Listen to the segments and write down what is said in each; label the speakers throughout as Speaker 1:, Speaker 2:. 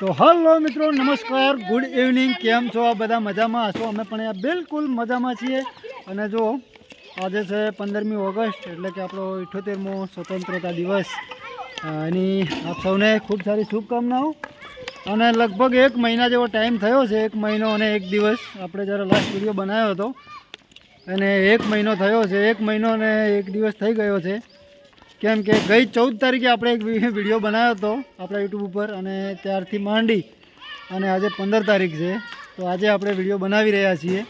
Speaker 1: તો હલો મિત્રો, નમસ્કાર. ગુડ ઇવનિંગ કેમ છો? આ બધા મજામાં હશો? અમે પણ બિલકુલ મજામાં છીએ. અને જો, આજે છે પંદરમી ઓગસ્ટ, એટલે કે આપણો ઇઠ્ઠોતેરમો સ્વતંત્રતા દિવસ. એની આપ સૌને ખૂબ સારી શુભકામનાઓ. અને લગભગ એક મહિના જેવો ટાઈમ થયો છે, એક મહિનો અને એક દિવસ આપણે જ્યારે લાસ્ટ વીડિયો બનાવ્યો હતો. અને એક મહિનો થયો છે, એક મહિનો અને એક દિવસ થઈ ગયો છે. કેમ કે ગઈ ચૌદ તારીખે આપણે એક વીડિયો બનાવ્યો હતો આપણા યુટ્યુબ ઉપર અને ત્યારથી માંડી અને આજે પંદર તારીખ છે. તો આજે આપણે વીડિયો બનાવી રહ્યા છીએ.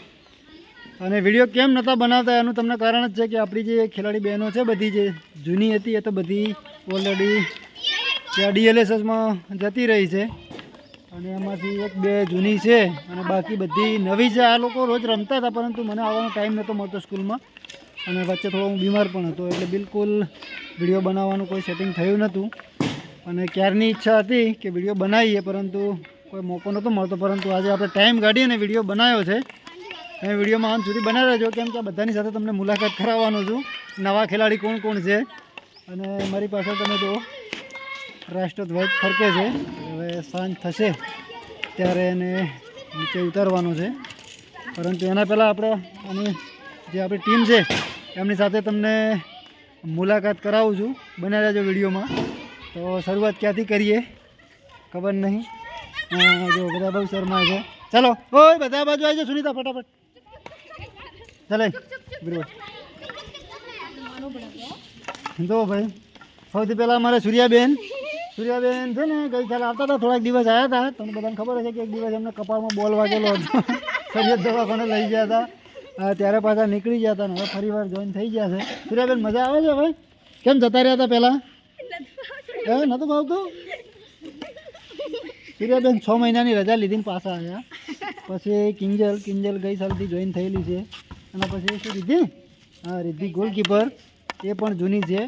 Speaker 1: અને વીડિયો કેમ નહોતા બનાવતા એનું તમને કારણ જ છે કે આપણી જે ખેલાડી બહેનો છે બધી જે જૂની હતી એ તો બધી ઓલરેડી ત્યાં ડીએલએસએસમાં જતી રહી છે. અને એમાંથી એક બે જૂની છે અને બાકી બધી નવી છે. આ લોકો રોજ રમતા હતા પરંતુ મને આવવાનો ટાઈમ નહોતો મળતો સ્કૂલમાં અને વચ્ચે થોડો હું બીમાર પણ હતો, એટલે બિલકુલ વીડિયો બનાવવાનું કોઈ સેટિંગ થયું નહોતું. અને ક્યારની ઈચ્છા હતી કે વીડિયો બનાવીએ, પરંતુ કોઈ મોકો નહોતો મળતો. પરંતુ આજે આપણે ટાઈમ કાઢીને વીડિયો બનાવ્યો છે. અને વિડીયોમાં અંત સુધી બનાવી રહેજો કેમ કે બધાની સાથે તમને મુલાકાત કરાવવાનો છું. નવા ખેલાડી કોણ કોણ છે? અને મારી પાસે તમે જો રાષ્ટ્રધ્વજ ફરકે છે. હવે સાંજ થશે ત્યારે એને નીચે ઉતારવાનો છે. પરંતુ એના પહેલાં આપણે આની જે આપણી ટીમ છે, એમની સાથે તમને મુલાકાત કરાવું છું બન્યા રહેજો વિડીયોમાં. તો શરૂઆત ક્યાંથી કરીએ? ખબર નહીં. જો બધા શર્મા છે. ચાલો, ઓય, બધા બાજુ આવી જાઓ, સુનીતા, ફટાફટ. ચાલે. બરોબર. જો ભાઈ, સૌથી પહેલાં અમારે સૂર્યાબેન. સૂર્યાબેન છે ને ગઈકાલે આવતા હતા, થોડાક દિવસ આવ્યા હતા. તમને બધાને ખબર હશે કે એક દિવસ એમને કપાળમાં બોલ વાગેલો હતો. સરિયત દવાખાને લઈ ગયા હતા. ત્યારે પાછા નીકળી ગયા હતા ને હવે ફરી વાર જોઈન થઈ ગયા છે. સુર્યાબેન મજા આવે છે ભાઈ? કેમ જતા રહ્યા હતા પહેલાં? એ નહોતું ભાવતું? સૂર્યાબેન છ મહિનાની રજા લીધીને પાછા આવ્યા. પછી કિંજલ કિંજલ ગઈ સાલથી જોઈન થયેલી છે. અને પછી શું રિદ્ધિ? હા રિદ્ધિ ગોલકીપર એ પણ જૂની છે.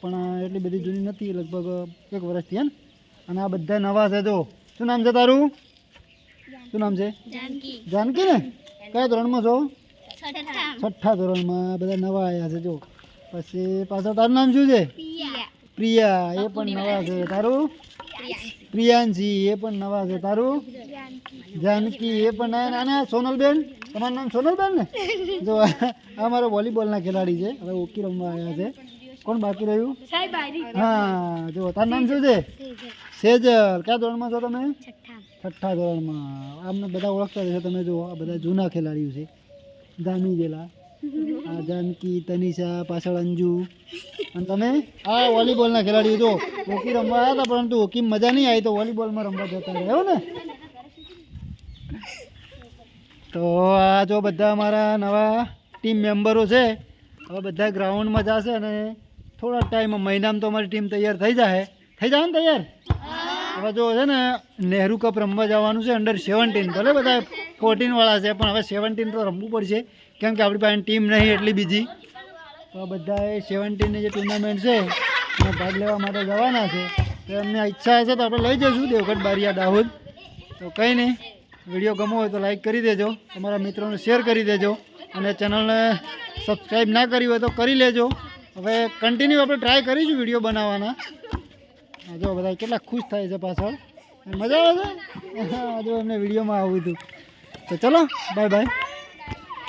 Speaker 1: પણ એટલી બધી જૂની નથી લગભગ એક વર્ષથી એમ ને. અને આ બધા નવા છે જો. શું નામ છે તારું? શું નામ છે? જાનકી ને? કયા ધોરણમાં છો? છઠ્ઠા. ધોરણમાં બધા નવા આવ્યા છે જો. પછી પાછળ તારું નામ શું છે? પ્રિયા. એ પણ નવા છે. તારું? પ્રિયાંશી. એ પણ નવા છે. તારું? જાનકી. એ પણ નવા અને સોનલબેન. તમારું નામ સોનલબેન ને? જો આ મારા વોલીબોલના ખેલાડી છે. હવે ઓકી રમવા આવ્યા છે. કોણ બાકી રહ્યું? હા જો તારું નામ શું છે? સેજલ. કયા ધોરણમાં છો તમે? છઠ્ઠા. ધોરણમાં. આમને બધા ઓળખતા રહેશે તમે જો આ બધા જૂના ખેલાડીઓ છે. જામી ગયેલા. આ જાનકી તનિષા, પાછળ અંજુ. અને તમે? આ વોલીબોલના ખેલાડીઓ જો, હોકી રમવા આવ્યા હતા, પરંતુ હોકી મજા નહીં આવી તો વોલીબોલમાં રમવા જતા રહ્યો ને? તો આ જો બધા અમારા નવા ટીમ મેમ્બરો છે, હવે બધા ગ્રાઉન્ડમાં જશે અને થોડા ટાઈમ મહિનામાં તો અમારી ટીમ તૈયાર થઈ જાય થઈ જાય ને તૈયાર? હવે જો છે ને નહેરુ કપ રમવા જવાનું છે અંડર સેવન્ટીન ભલે બધા ફોર્ટીન વાળા છે, પણ હવે સેવન્ટીન તો રમવું પડશે, કેમ કે આપણી પાસે ટીમ નહીં એટલી બીજી. તો બધાએ સેવન્ટીનની જે ટુર્નામેન્ટ છે, એમાં ભાગ લેવા માટે જવાના છે. તો એમને ઈચ્છા હશે તો આપણે લઈ જઈશું, દેવગઢ બારિયા દાહોદ. તો કંઈ નહીં, વીડિયો ગમો હોય તો લાઈક કરી દેજો, તમારા મિત્રોને શેર કરી દેજો, અને ચેનલને સબસ્ક્રાઈબ ના કરી હોય તો કરી લેજો. હવે કન્ટિન્યુ આપણે ટ્રાય કરીશું વીડિયો બનાવવાના. જો બધા કેટલા ખુશ થાય છે પાછળ. મજા આવે છે? જો એમને વિડીયોમાં આવું હતું. તો ચલો બાય બાય